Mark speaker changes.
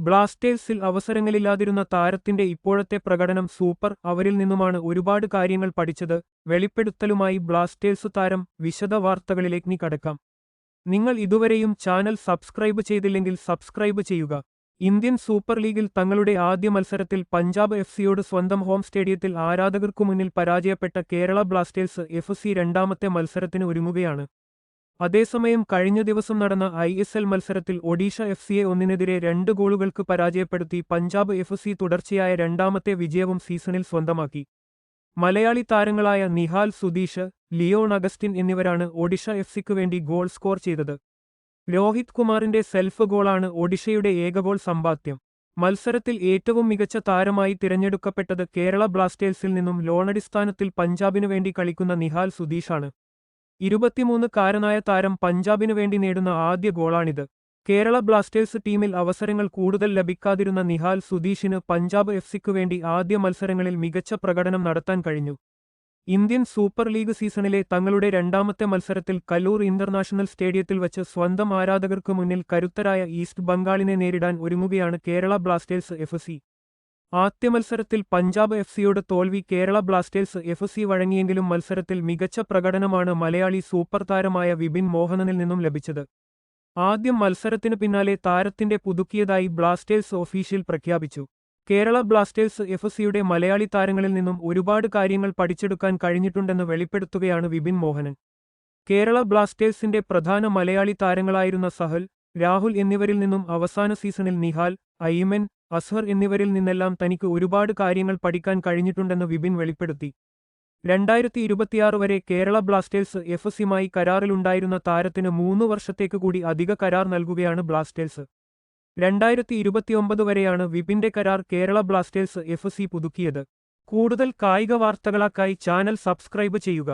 Speaker 1: ബ്ലാസ്റ്റേഴ്സിൽ അവസരങ്ങളില്ലാതിരുന്ന താരത്തിന്റെ ഇപ്പോഴത്തെ പ്രകടനം സൂപ്പർ അവരിൽ നിന്നുമാണ് ഒരുപാട് കാര്യങ്ങൾ പഠിച്ചത്. വെളിപ്പെടുത്തലുമായി ബ്ലാസ്റ്റേഴ്സ് താരം വിശദ വാർത്തകളിലേക്ക് കടക്കാം. നിങ്ങൾ ഇതുവരെയും ചാനൽ സബ്സ്ക്രൈബ് ചെയ്തില്ലെങ്കിൽ സബ്സ്ക്രൈബ് ചെയ്യുക. ഇന്ത്യൻ സൂപ്പർ ലീഗിൽ തങ്ങളുടെ ആദ്യ മത്സരത്തിൽ പഞ്ചാബ് എഫ് സിയോട് സ്വന്തം ഹോം സ്റ്റേഡിയത്തിൽ ആരാധകർക്കു മുന്നിൽ പരാജയപ്പെട്ട കേരള ബ്ലാസ്റ്റേഴ്സ് എഫ് സി രണ്ടാമത്തെ മത്സരത്തിന് ഒരുങ്ങുകയാണ്. അതേസമയം കഴിഞ്ഞ ദിവസം നടന്ന ഐ എസ് എൽ മത്സരത്തിൽ ഒഡീഷ എഫ് സിയെ ഒന്നിനെതിരെ രണ്ട് ഗോളുകൾക്ക് പരാജയപ്പെടുത്തി പഞ്ചാബ് എഫ് സി തുടർച്ചയായ രണ്ടാമത്തെ വിജയവും സീസണിൽ സ്വന്തമാക്കി. മലയാളി താരങ്ങളായ നിഹാൽ സുധീഷ് ലിയോൺ അഗസ്റ്റിൻ എന്നിവരാണ് ഒഡീഷ എഫ് സിക്കു വേണ്ടി ഗോൾ സ്കോർ ചെയ്തത്. രോഹിത് കുമാറിന്റെ സെൽഫ് ഗോളാണ് ഒഡീഷയുടെ ഏക ഗോൾ സമ്പാദ്യം. മത്സരത്തിൽ ഏറ്റവും മികച്ച താരമായി തിരഞ്ഞെടുക്കപ്പെട്ടത് കേരള ബ്ലാസ്റ്റേഴ്സിൽ നിന്നും ലോണടിസ്ഥാനത്തിൽ പഞ്ചാബിനു വേണ്ടി കളിക്കുന്ന നിഹാൽ സുധീഷാണ്. ഇരുപത്തിമൂന്ന് കാരനായ താരം പഞ്ചാബിനു വേണ്ടി നേടുന്ന ആദ്യ ഗോളാണിത്. കേരള ബ്ലാസ്റ്റേഴ്സ് ടീമിൽ അവസരങ്ങൾ കൂടുതൽ ലഭിക്കാതിരുന്ന നിഹാൽ സുധീഷിന് പഞ്ചാബ് എഫ് സിക്കു വേണ്ടി ആദ്യ മത്സരങ്ങളിൽ മികച്ച പ്രകടനം നടത്താൻ കഴിഞ്ഞു. ഇന്ത്യൻ സൂപ്പർ ലീഗ് സീസണിലെ തങ്ങളുടെ രണ്ടാമത്തെ മത്സരത്തിൽ കലൂർ ഇന്റർനാഷണൽ സ്റ്റേഡിയത്തിൽ വച്ച് സ്വന്തം ആരാധകർക്കു മുന്നിൽ കരുത്തരായ ഈസ്റ്റ് ബംഗാളിനെ നേരിടാൻ ഒരുങ്ങുകയാണ് കേരള ബ്ലാസ്റ്റേഴ്സ് എഫ് ആദ്യ മത്സരത്തിൽ പഞ്ചാബ് എഫ് സിയുടെ തോൽവി കേരള ബ്ലാസ്റ്റേഴ്സ് എഫ് സി വഴങ്ങിയെങ്കിലും മത്സരത്തിൽ മികച്ച പ്രകടനമാണ് മലയാളി സൂപ്പർ താരമായ വിപിൻ മോഹനനിൽ നിന്നും ലഭിച്ചത്. ആദ്യം മത്സരത്തിനു പിന്നാലെ താരത്തിന്റെ പുതുക്കിയതായി ബ്ലാസ്റ്റേഴ്സ് ഒഫീഷ്യൽ പ്രഖ്യാപിച്ചു. കേരള ബ്ലാസ്റ്റേഴ്സ് എഫ് സിയുടെ മലയാളി താരങ്ങളിൽ നിന്നും ഒരുപാട് കാര്യങ്ങൾ പഠിച്ചെടുക്കാൻ കഴിഞ്ഞിട്ടുണ്ടെന്ന് വെളിപ്പെടുത്തുകയാണ് വിപിൻ മോഹനൻ. കേരള ബ്ലാസ്റ്റേഴ്സിന്റെ പ്രധാന മലയാളി താരങ്ങളായിരുന്ന സഹൽ രാഹുൽ എന്നിവരിൽ നിന്നും അവസാന സീസണിൽ നിഹാൽ ഐമൻ അസ്ഹർ എന്നിവരിൽ നിന്നെല്ലാം തനിക്ക് ഒരുപാട് കാര്യങ്ങൾ പഠിക്കാൻ കഴിഞ്ഞിട്ടുണ്ടെന്ന് വിപിൻ വെളിപ്പെടുത്തി. രണ്ടായിരത്തി ഇരുപത്തിയാറ് വരെ കേരള ബ്ലാസ്റ്റേഴ്സ് എഫ് സിയുമായി കരാറിലുണ്ടായിരുന്ന താരത്തിന് മൂന്ന് വർഷത്തേക്ക് കൂടി അധിക കരാർ നൽകുകയാണ് ബ്ലാസ്റ്റേഴ്സ്. രണ്ടായിരത്തി ഇരുപത്തിയൊമ്പത് വരെയാണ് വിപിന്റെ കരാർ കേരള ബ്ലാസ്റ്റേഴ്സ് എഫ് സി പുതുക്കിയത്. കൂടുതൽ കായിക വാർത്തകളാക്കായി ചാനൽ സബ്സ്ക്രൈബ് ചെയ്യുക.